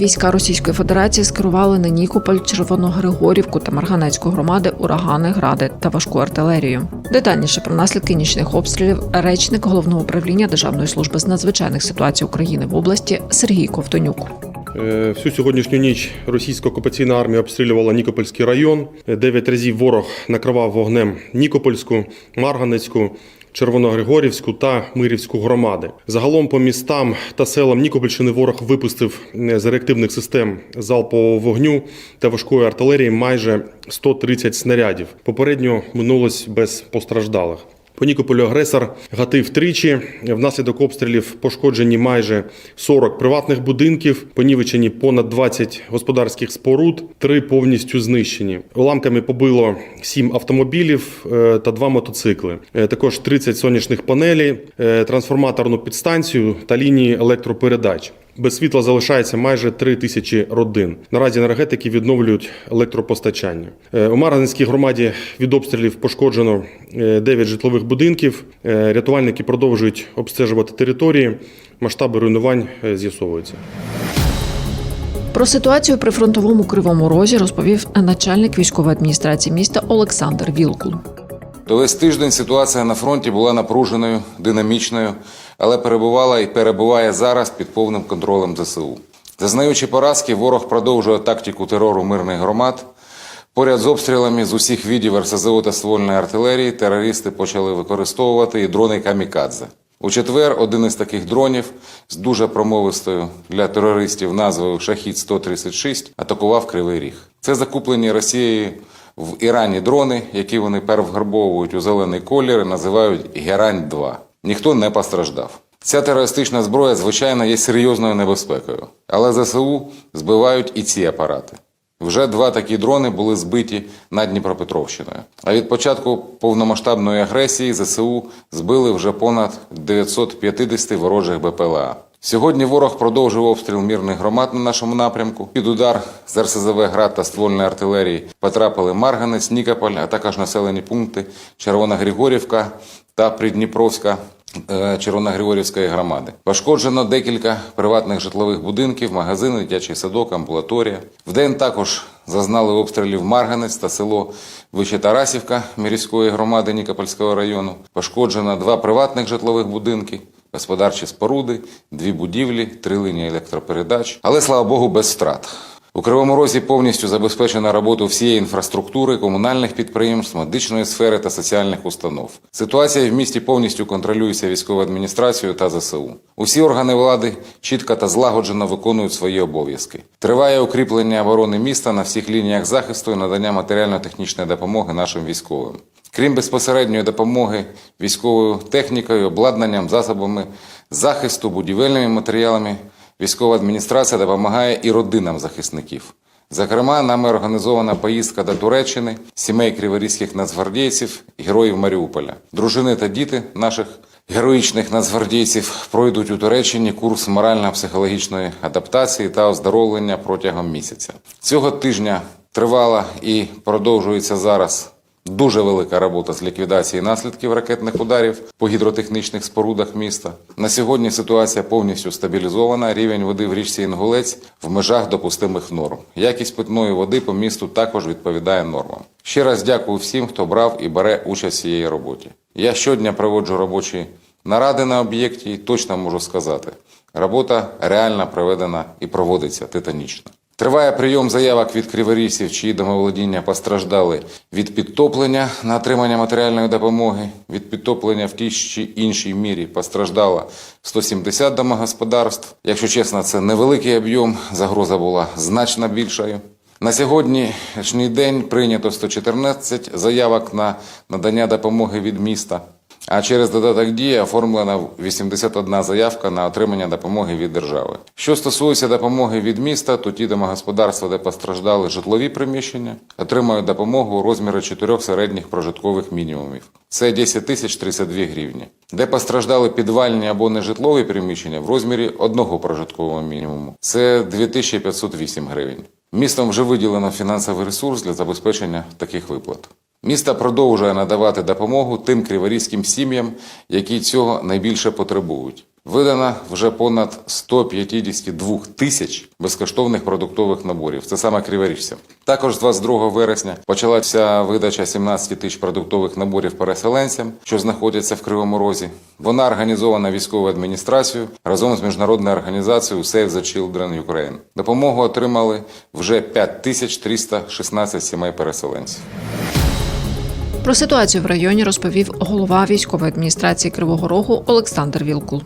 Війська Російської Федерації скерували на Нікополь, Червоногригорівку та Марганецьку громади урагани, гради та важку артилерію. Детальніше про наслідки нічних обстрілів речник головного управління Державної служби з надзвичайних ситуацій України в області Сергій Ковтонюк. Е, Всю сьогоднішню ніч російська окупаційна армія обстрілювала Нікопольський район. Дев'ять разів ворог накривав вогнем Нікопольську, Марганецьку, Червоногригорівську та Мирівську громади. Загалом по містам та селам Нікопольщини ворог випустив з реактивних систем залпового вогню та важкої артилерії майже 130 снарядів. Попередньо минулось без постраждалих. По Нікополю агресор гатив тричі. Внаслідок обстрілів пошкоджені майже 40 приватних будинків, понівечені понад 20 господарських споруд, три повністю знищені. Уламками побило 7 автомобілів е, та 2 мотоцикли. Е, Також 30 сонячних панелей, е, трансформаторну підстанцію та лінії електропередач. Без світла залишається майже 3 тисячі родин. Наразі енергетики відновлюють електропостачання. Е, У Марганецькій громаді від обстрілів пошкоджено 9 житлових будинків. Е, Рятувальники продовжують обстежувати території. Масштаби руйнувань е, з'ясовуються. Про ситуацію при фронтовому кривому розі розповів начальник військової адміністрації міста Олександр Вілкул. То весь тиждень ситуація на фронті була напруженою, динамічною, але перебувала і перебуває зараз під повним контролем ЗСУ. Зазнаючи поразки, ворог продовжує тактику терору мирних громад. Поряд з обстрілами з усіх видів РСЗО та ствольної артилерії терористи почали використовувати і дрони камікадзе. У четвер один із таких дронів з дуже промовистою для терористів назвою Шахід 136 атакував Кривий Ріг. Це закуплені Росією в Ірані дрони, які вони перевгарбовують у зелений колір і називають Герань 2 Ніхто не постраждав. Ця терористична зброя, звичайно, є серйозною небезпекою, але ЗСУ збивають і ці апарати. Вже два такі дрони були збиті над Дніпропетровщиною. А від початку повномасштабної агресії ЗСУ збили вже понад 950 ворожих БПЛА. Сьогодні ворог продовжив обстріл мірних громад на нашому напрямку. Під удар з РСЗВ град та ствольної артилерії потрапили Марганець, Нікополь, а також населені пункти Червона Григорівка та Придніпровська е, Червоногригорівської громади. Пошкоджено декілька приватних житлових будинків, магазини, дитячий садок, амбулаторія. Вдень також зазнали обстрілів Марганець та село Вищетарасівка Мірської громади Нікопольського району. Пошкоджено два приватних житлових будинки. Господарчі споруди, дві будівлі, три лінії електропередач, але слава Богу, без втрат. У Кривому Розі повністю забезпечена роботу всієї інфраструктури, комунальних підприємств, медичної сфери та соціальних установ. Ситуація в місті повністю контролюється військовою адміністрацією та ЗСУ. Усі органи влади чітко та злагоджено виконують свої обов'язки. Триває укріплення оборони міста на всіх лініях захисту і надання матеріально-технічної допомоги нашим військовим. Крім безпосередньої допомоги військовою технікою, обладнанням, засобами захисту, будівельними матеріалами, військова адміністрація допомагає і родинам захисників. Зокрема, нами організована поїздка до Туреччини, сімей криворізьких нацгвардійців, героїв Маріуполя. Дружини та діти наших героїчних нацгвардійців пройдуть у Туреччині курс морально-психологічної адаптації та оздоровлення протягом місяця. Цього тижня тривала і продовжується зараз Дуже велика робота з ліквідації наслідків ракетних ударів по гідротехнічних спорудах міста. На сьогодні ситуація повністю стабілізована. Рівень води в річці Інгулець в межах допустимих норм. Якість питної води по місту також відповідає нормам. Ще раз дякую всім, хто брав і бере участь в цієї роботі. Я щодня проводжу робочі наради на об'єкті і точно можу сказати, робота реально проведена і проводиться титанічно. Триває прийом заявок від криворізців, чиї домоволодіння постраждали від підтоплення на отримання матеріальної допомоги. Від підтоплення в тій чи іншій мірі постраждало 170 домогосподарств. Якщо чесно, це невеликий об'єм, загроза була значно більшою. На сьогоднішній день прийнято 114 заявок на надання допомоги від міста. А через додаток дії оформлена 81 заявка на отримання допомоги від держави. Що стосується допомоги від міста, то ті домогосподарства, де постраждали житлові приміщення, отримають допомогу у розмірі чотирьох середніх прожиткових мінімумів. Це 10 тисяч 32 гривні. Де постраждали підвальні або нежитлові приміщення в розмірі одного прожиткового мінімуму. Це 2508 гривень. Містом вже виділено фінансовий ресурс для забезпечення таких виплат. Місто продовжує надавати допомогу тим криворізьким сім'ям, які цього найбільше потребують. Видано вже понад 152 тисяч безкоштовних продуктових наборів. Це саме криворіжцям. Також з 22 вересня почалася видача 17 тисяч продуктових наборів переселенцям, що знаходяться в Кривому Розі. Вона організована військовою адміністрацією разом з міжнародною організацією Save the Children Ukraine. Допомогу отримали вже 5316 сімей переселенців. Про ситуацію в районі розповів голова військової адміністрації Кривого Рогу Олександр Вілкул.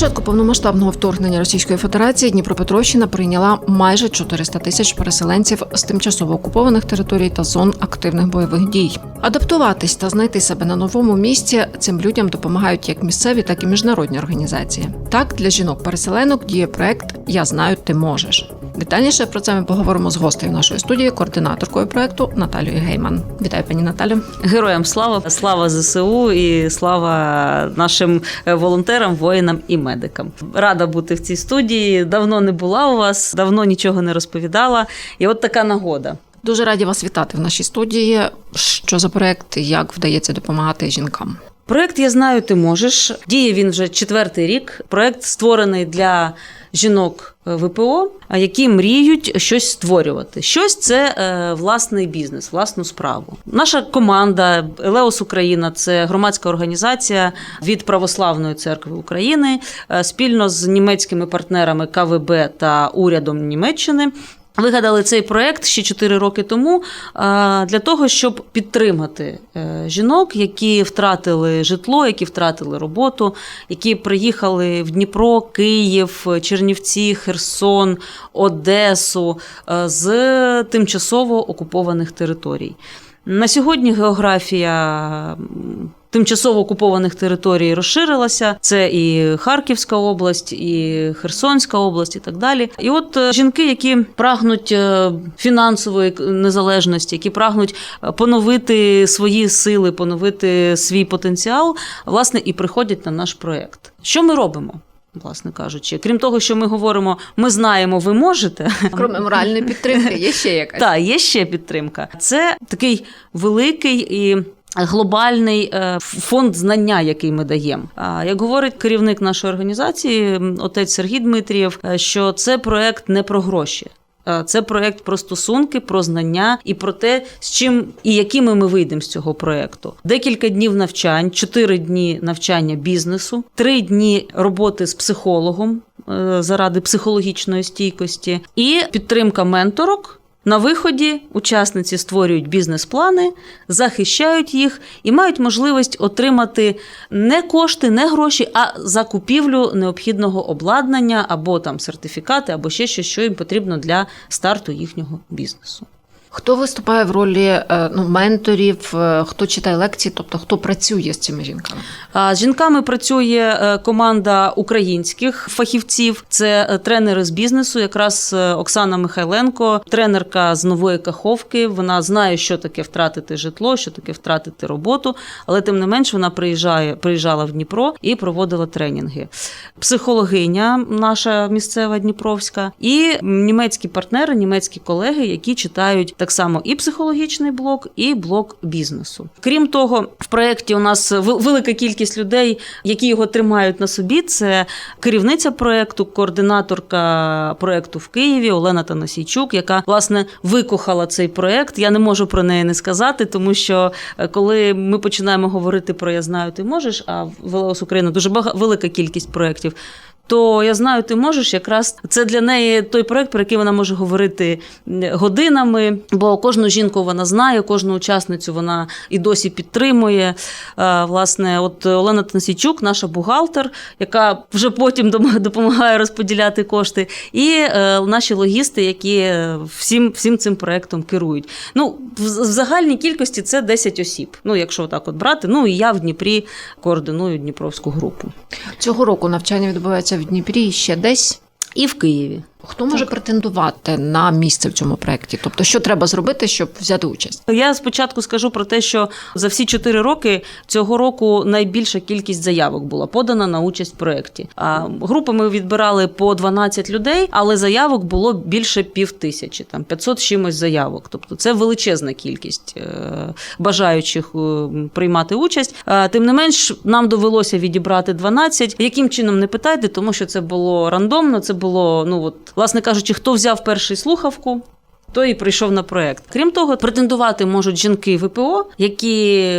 Початку повномасштабного вторгнення Російської Федерації Дніпропетровщина прийняла майже 400 тисяч переселенців з тимчасово окупованих територій та зон активних бойових дій. Адаптуватись та знайти себе на новому місці цим людям допомагають як місцеві, так і міжнародні організації. Так для жінок-переселенок діє проект Я знаю, ти можеш. Детальніше про це ми поговоримо з гостею нашої студії, координаторкою проекту Наталією Гейман. Вітаю, пані Наталю. Героям слава, слава ЗСУ і слава нашим е, волонтерам, воїнам і медикам. Рада бути в цій студії. Давно не була у вас, давно нічого не розповідала. І от така нагода. Дуже раді вас вітати в нашій студії. Що за проект, як вдається допомагати жінкам? Проект Я знаю, ти можеш. Діє він вже четвертий рік. Проект створений для жінок е, ВПО, які мріють щось створювати. Щось це е, власний бізнес, власну справу. Наша команда Елеос Україна це громадська організація від Православної церкви України е, спільно з німецькими партнерами КВБ та урядом Німеччини. Вигадали цей проект ще 4 роки тому для того, щоб підтримати е, жінок, які втратили житло, які втратили роботу, які приїхали в Дніпро, Київ, Чернівці, Херсон, Одесу е, з тимчасово окупованих територій. На сьогодні географія тимчасово окупованих територій розширилася. Це і Харківська область, і Херсонська область, і так далі. І от е, жінки, які прагнуть е, фінансової незалежності, які прагнуть е, поновити свої сили, поновити свій потенціал, власне, і приходять на наш проект. Що ми робимо? Власне кажучи, крім того, що ми говоримо, ми знаємо, ви можете. Крім моральної підтримки, є ще якась. Так, є ще підтримка. Це такий великий і. Глобальний е, фонд знання, який ми даємо. Як говорить керівник нашої організації, отець Сергій Дмитрієв, е, що це проект не про гроші. Е, Це проект про стосунки, про знання і про те, з чим і якими ми вийдемо з цього проекту. Декілька днів навчань, чотири дні навчання бізнесу, три дні роботи з психологом заради психологічної стійкості, і підтримка менторок. На виході учасниці створюють бізнес-плани, захищають їх і мають можливість отримати не кошти, не гроші, а закупівлю необхідного обладнання або там сертифікати, або ще щось, що їм потрібно для старту їхнього бізнесу. Хто виступає в ролі е, ну, менторів, е, хто читає лекції, тобто хто працює з цими жінками? З жінками працює е, команда українських фахівців. Це тренери з бізнесу. Якраз Оксана Михайленко, тренерка з нової каховки. Вона знає, що таке втратити житло, що таке втратити роботу. Але тим не менш вона приїжджає, приїжджала в Дніпро і проводила тренінги. Психологиня, наша місцева Дніпровська, і німецькі партнери, німецькі колеги, які читають так само і психологічний блок, і блок бізнесу. Крім того, в проєкті у нас вел- велика кількість людей, які його тримають на собі. Це керівниця проєкту, координаторка проєкту в Києві Олена Танасійчук, яка власне викохала цей проєкт. Я не можу про неї не сказати, тому що е, коли ми починаємо говорити про Я знаю, ти можеш, а в Велеос Україна дуже велика кількість проєктів. То я знаю, ти можеш. Якраз це для неї той проект, про який вона може говорити годинами. Бо кожну жінку вона знає, кожну учасницю вона і досі підтримує. Е, Власне, от Олена Танасійчук, наша бухгалтер, яка вже потім допомагає розподіляти кошти, і е, наші логісти, які е, всім, всім цим проектом керують. Ну, в, в загальній кількості це 10 осіб. Ну, якщо так от брати, ну і я в Дніпрі координую Дніпровську групу. Цього року навчання відбувається в Дніпрі ще десь. І в Києві. Хто може претендувати на місце в цьому проєкті? Тобто, що треба зробити, щоб взяти участь? Я спочатку скажу про те, що за всі 4 роки цього року найбільша кількість заявок була подана на участь в проєкті. А групи ми відбирали по 12 людей, але заявок було більше пів тисячі, там 500 чимось заявок. Тобто це величезна кількість е, бажаючих е, приймати участь. Е, Тим не менш, нам довелося відібрати 12. Яким чином не питайте, тому що це було рандомно. Це було, ну от, власне кажучи, хто взяв перший слухавку. той і прийшов на проект. Крім того, претендувати можуть жінки ВПО, які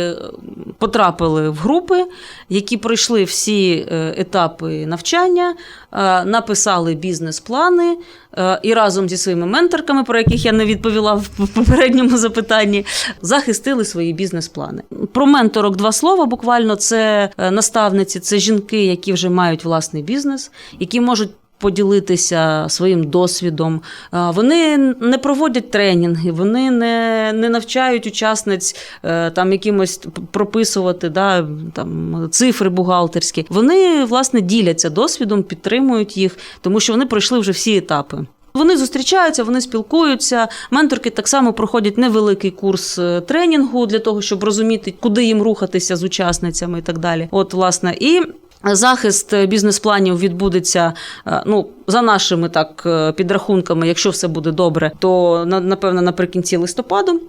потрапили в групи, які пройшли всі е, етапи навчання, е, написали бізнес-плани е, і разом зі своїми менторками, про яких я не відповіла в попередньому запитанні, захистили свої бізнес-плани. Про менторок два слова. Буквально це наставниці, це жінки, які вже мають власний бізнес, які можуть поділитися своїм досвідом. Вони не проводять тренінги, вони не, не навчають учасниць е, там якимось прописувати да, там, цифри бухгалтерські. Вони власне діляться досвідом, підтримують їх, тому що вони пройшли вже всі етапи. Вони зустрічаються, вони спілкуються. Менторки так само проходять невеликий курс е, тренінгу для того, щоб розуміти, куди їм рухатися з учасницями і так далі. От, власне, і Захист бізнес-планів відбудеться е, ну за нашими так е, підрахунками, якщо все буде добре, то на- напевно наприкінці листопаду.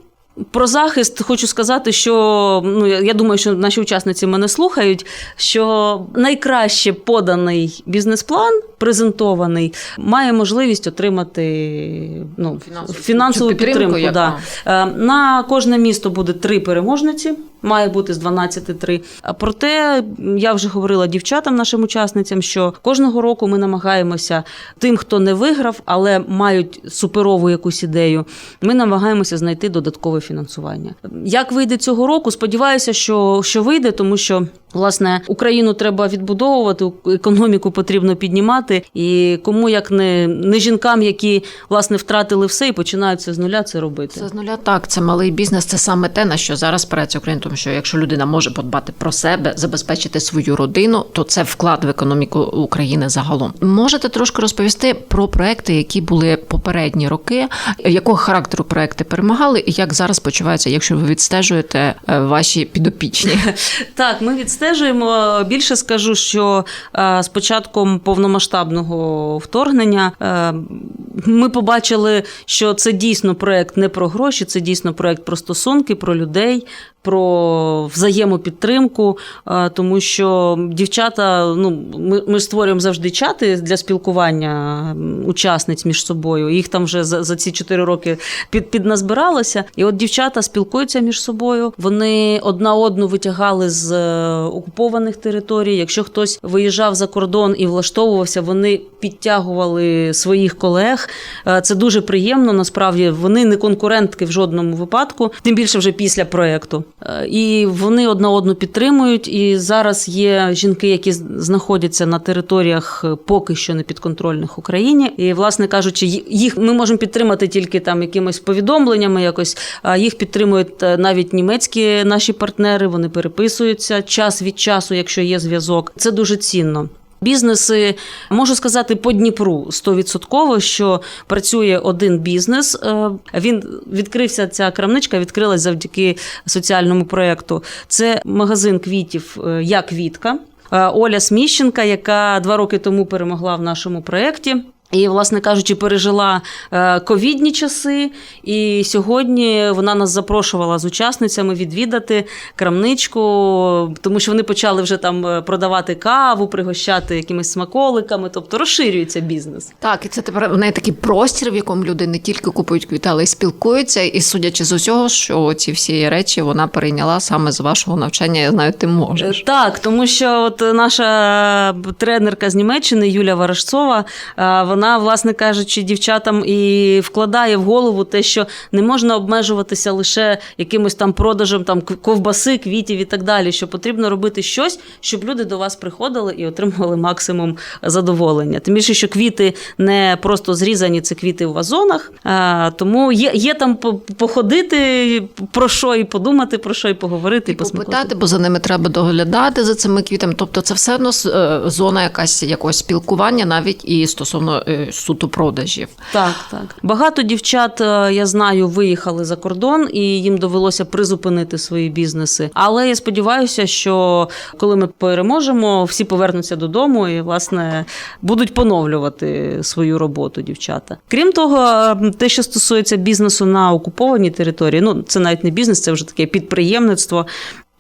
Про захист хочу сказати, що ну я я думаю, що наші учасниці мене слухають. Що найкраще поданий бізнес-план, презентований, має можливість отримати ну, Фінансову- фінансову підтримку, підтримку. да. Е, На кожне місто буде три переможниці, має бути з 12 три. А Проте я вже говорила дівчатам, нашим учасницям, що кожного року ми намагаємося тим, хто не виграв, але мають суперову якусь ідею. Ми намагаємося знайти додаткове фінансування. Як вийде цього року? Сподіваюся, що, що вийде, тому що. Власне, Україну треба відбудовувати, економіку потрібно піднімати. І кому як не, не жінкам, які власне втратили все і починають це з нуля це робити. Це з нуля так, це малий бізнес, це саме те, на що зараз спирається Україна, тому що якщо людина може подбати про себе, забезпечити свою родину, то це вклад в економіку України загалом. Можете трошки розповісти про проекти, які були попередні роки, якого характеру проекти перемагали, і як зараз почуваються, якщо ви відстежуєте е, ваші підопічні? Так, ми відстежуємо. Більше скажу, що е, з початком повномасштабного вторгнення е, ми побачили, що це дійсно проект не про гроші, це дійсно проект про стосунки, про людей. Про взаємопідтримку, е, тому що дівчата, ну ми, ми створюємо завжди чати для спілкування учасниць між собою. Їх там вже за, за ці чотири роки під, підназбиралося. І от дівчата спілкуються між собою. Вони одна одну витягали з е, окупованих територій. Якщо хтось виїжджав за кордон і влаштовувався, вони підтягували своїх колег. Е, Це дуже приємно. Насправді вони не конкурентки в жодному випадку, тим більше вже після проекту. Е, І вони одна одну підтримують. І зараз є жінки, які знаходяться на територіях е, поки що не підконтрольних Україні. І, власне кажучи, їх ми можемо підтримати тільки там якимись повідомленнями, якось а їх підтримують е, навіть німецькі наші партнери. Вони переписуються час від часу, якщо є зв'язок. Це дуже цінно. Бізнеси можу сказати по Дніпру 100%, що працює один бізнес. Е, Він відкрився. Ця крамничка відкрилась завдяки соціальному проєкту. Це магазин квітів е, Я квітка. Е, Оля Сміщенка, яка два роки тому перемогла в нашому проєкті. І, власне кажучи, пережила е, ковідні часи. І сьогодні вона нас запрошувала з учасницями відвідати крамничку, тому що вони почали вже там е, продавати каву, пригощати якимись смаколиками, тобто розширюється бізнес. Так, і це тепер в неї такий простір, в якому люди не тільки купують квіти, але й спілкуються. І судячи з усього, що ці всі речі вона перейняла саме з вашого навчання. Я знаю, ти можеш. Е, Так, тому що от наша тренерка з Німеччини Юля Варашцова, е, вона, власне кажучи, дівчатам і вкладає в голову те, що не можна обмежуватися лише якимось там продажем там ковбаси, квітів і так далі. Що потрібно робити щось, щоб люди до вас приходили і отримували максимум задоволення. Тим більше, що квіти не просто зрізані, це квіти в вазонах. Е, Тому є, є там по- походити, про що і подумати, про що і поговорити, і. Попитати, бо за ними треба доглядати за цими квітами. Тобто, це все одно е, зона якась якогось спілкування, навіть і стосовно е, суто продажів. Так, так. Багато дівчат, е, я знаю, виїхали за кордон і їм довелося призупинити свої бізнеси. Але я сподіваюся, що коли ми переможемо, всі повернуться додому і, власне, будуть поновлювати свою роботу дівчата. Крім того, е, те, що стосується бізнесу на окупованій території, ну це навіть не бізнес, це вже таке підприємництво.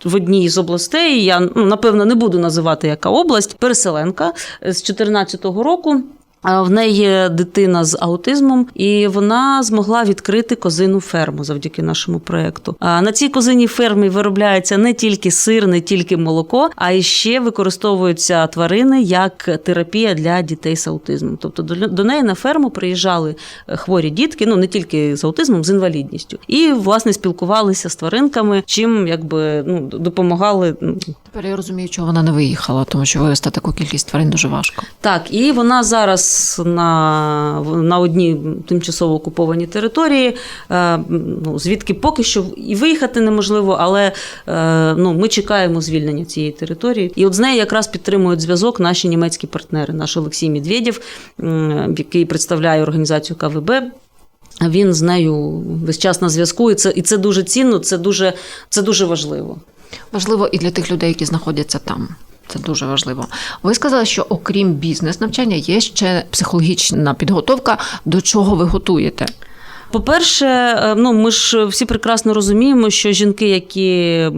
В одній з областей я ну, напевно не буду називати яка область, переселенка з 2014 року. В неї є дитина з аутизмом, і вона змогла відкрити козину ферму завдяки нашому проєкту. А На цій козиній фермі виробляється не тільки сир, не тільки молоко, а і ще використовуються тварини як терапія для дітей з аутизмом. Тобто до, неї на ферму приїжджали е, хворі дітки, ну не тільки з аутизмом, з інвалідністю, і власне спілкувалися з тваринками, чим якби ну допомагали Тепер я розумію, чого вона не виїхала, тому що вивезти таку кількість тварин дуже важко. Так, і вона зараз на, на одній тимчасово окупованій території, е, ну, звідки поки що і виїхати неможливо, але е, ну, ми чекаємо звільнення цієї території. І от з нею якраз підтримують зв'язок наші німецькі партнери, наш Олексій Медведєв, який представляє організацію КВБ. Він з нею весь час на зв'язку, і це, і це дуже цінно, це дуже, це дуже важливо. Важливо і для тих людей, які знаходяться там. Це дуже важливо. Ви сказали, що окрім бізнес-навчання є ще психологічна підготовка. До чого ви готуєте? По-перше, е, ну ми ж всі прекрасно розуміємо, що жінки, які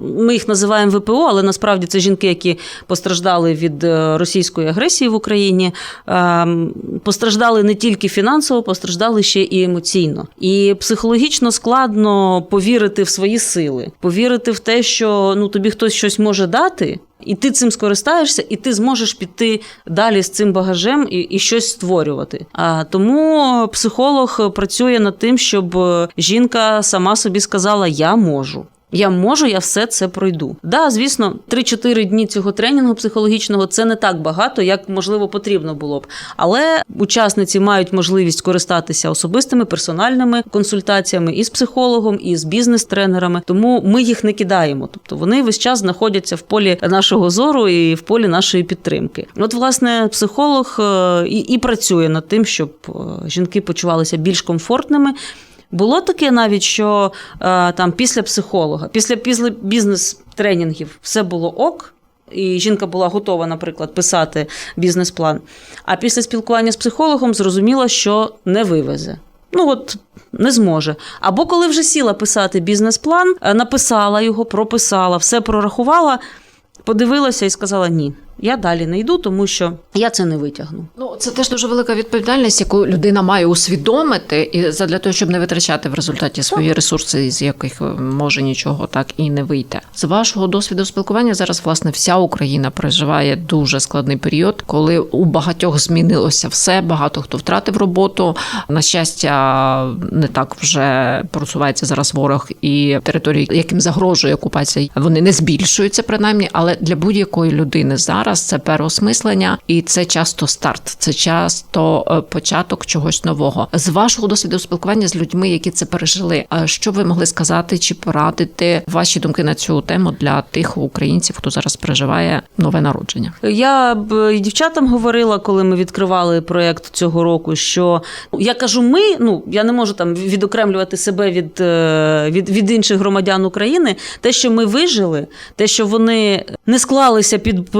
ми їх називаємо ВПО, але насправді це жінки, які постраждали від е, російської агресії в Україні, ем, постраждали не тільки фінансово, постраждали ще і емоційно. І психологічно складно повірити в свої сили, повірити в те, що ну тобі хтось щось може дати. І ти цим скористаєшся, і ти зможеш піти далі з цим багажем і, і щось створювати. А тому психолог працює над тим, щоб жінка сама собі сказала: Я можу. Я можу, я все це пройду. Да, звісно, 3-4 дні цього тренінгу психологічного це не так багато, як можливо потрібно було б. Але учасниці мають можливість користатися особистими персональними консультаціями і з психологом, і з бізнес-тренерами. Тому ми їх не кидаємо. Тобто вони весь час знаходяться в полі нашого зору і в полі нашої підтримки. От, власне, психолог е, і, і працює над тим, щоб е, жінки почувалися більш комфортними. Було таке навіть, що е, там після психолога, після, бізнес-тренінгів все було ок. І жінка була готова, наприклад, писати бізнес-план. А після спілкування з психологом зрозуміла, що не вивезе. Ну от не зможе. Або коли вже сіла писати бізнес-план, е, написала його, прописала, все прорахувала, подивилася і сказала: ні, я далі не йду, тому що я це не витягну. Ну це теж дуже велика відповідальність, яку людина має усвідомити, і для того, щоб не витрачати в результаті свої ресурси, з яких е, може нічого так і не вийти. З вашого досвіду спілкування зараз власне вся Україна переживає дуже складний період, коли у багатьох змінилося все. Багато хто втратив роботу. На щастя, не так вже просувається зараз ворог і території, яким загрожує окупація, вони не збільшуються принаймні, але для будь-якої людини зараз це переосмислення, і це часто старт, це часто е, початок чогось нового. З вашого досвіду спілкування з людьми, які це пережили, а що ви могли сказати чи порадити ваші думки на цю тему для тих українців, хто зараз переживає нове народження? Я б дівчатам говорила, коли ми відкривали проєкт цього року, що я кажу, ми, ну я не можу там відокремлювати себе від, е, від, від інших громадян України. Те, що ми вижили, те, що вони не склалися під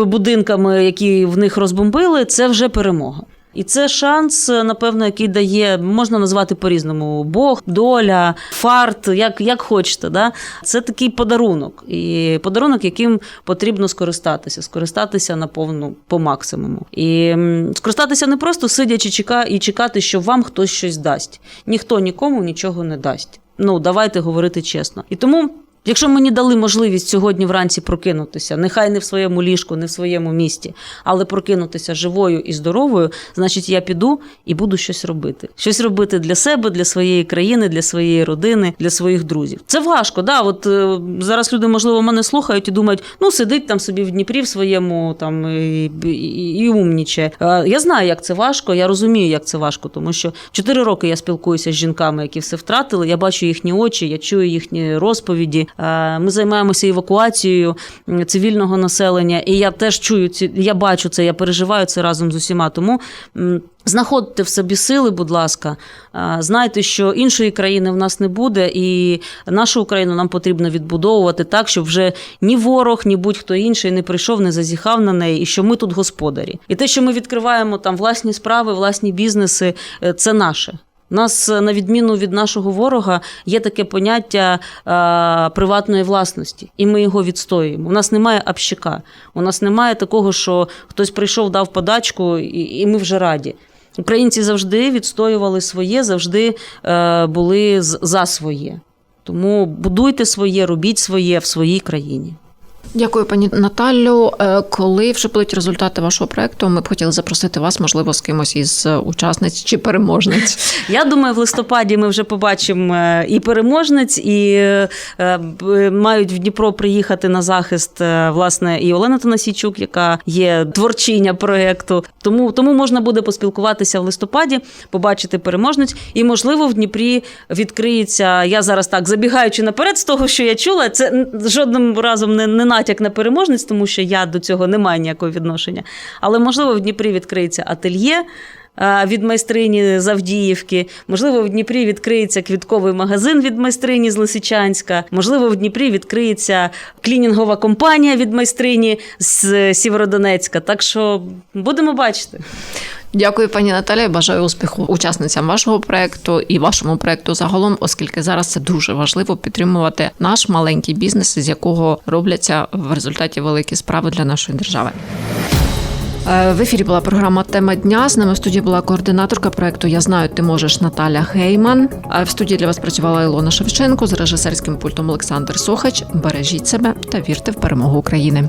будинками, які в них розбомбили, це вже перемога. І це шанс, напевно, який дає, можна назвати по-різному: Бог, доля, фарт, як, як хочете. Да? Це такий подарунок. І подарунок, яким потрібно скористатися, скористатися на повну по максимуму. І скористатися не просто сидячи чека- і чекати, що вам хтось щось дасть. Ніхто нікому нічого не дасть. Ну, давайте говорити чесно. І тому. Якщо мені дали можливість сьогодні вранці прокинутися, нехай не в своєму ліжку, не в своєму місті, але прокинутися живою і здоровою, значить я піду і буду щось робити. Щось робити для себе, для своєї країни, для своєї родини, для своїх друзів. Це важко. Да? От е, зараз люди, можливо, мене слухають і думають, ну сидить там собі в Дніпрі в своєму там і, і, і умніче. Е, Я знаю, як це важко, я розумію, як це важко, тому що чотири роки я спілкуюся з жінками, які все втратили. Я бачу їхні очі, я чую їхні розповіді. Е, Ми займаємося евакуацією цивільного населення, і я теж чую ці, я бачу це, я переживаю це разом з усіма. Тому знаходьте в собі сили, будь ласка. Е, Знайте, що іншої країни в нас не буде, і нашу Україну нам потрібно відбудовувати так, щоб вже ні ворог, ні будь-хто інший не прийшов, не зазіхав на неї, і що ми тут господарі. І те, що ми відкриваємо там власні справи, власні бізнеси, е, це наше. У нас, е, на відміну від нашого ворога, є таке поняття е, приватної власності, і ми його відстоюємо. У нас немає общака, у нас немає такого, що хтось прийшов, дав подачку, і, і ми вже раді. Українці завжди відстоювали своє, завжди е, були за своє. Тому будуйте своє, робіть своє в своїй країні. Дякую, пані Наталю. Е, Коли вже будуть результати вашого проекту, ми б хотіли запросити вас, можливо, з кимось із е, учасниць чи переможниць. Я думаю, в листопаді ми вже побачимо е, і переможниць, і мають в Дніпро приїхати на захист власне і Олена Танасійчук, яка є творчиня проєкту. Тому, тому можна буде поспілкуватися в листопаді, побачити переможниць. І, можливо, в Дніпрі відкриється. Я зараз так забігаючи наперед з того, що я чула, це жодним разом не, не натяк на переможниць, тому що я до цього не маю ніякого відношення. Але можливо, в Дніпрі відкриється ательє е, від майстрині з Авдіївки. Можливо, в Дніпрі відкриється квітковий магазин від майстрині з Лисичанська. Можливо, в Дніпрі відкриється клінінгова компанія від майстрині з Сєвєродонецька. Так що будемо бачити. Дякую, пані Наталія. Бажаю успіху учасницям вашого проекту і вашому проекту загалом, оскільки зараз це дуже важливо підтримувати наш маленький бізнес, з якого робляться в результаті великі справи для нашої держави. Е, В ефірі була програма Тема дня. З нами в студії була координаторка проекту Я знаю, ти можеш Наталя Гейман. А в студії для вас працювала Ілона Шевченко з режисерським пультом Олександр Сохач. Бережіть себе та вірте в перемогу України.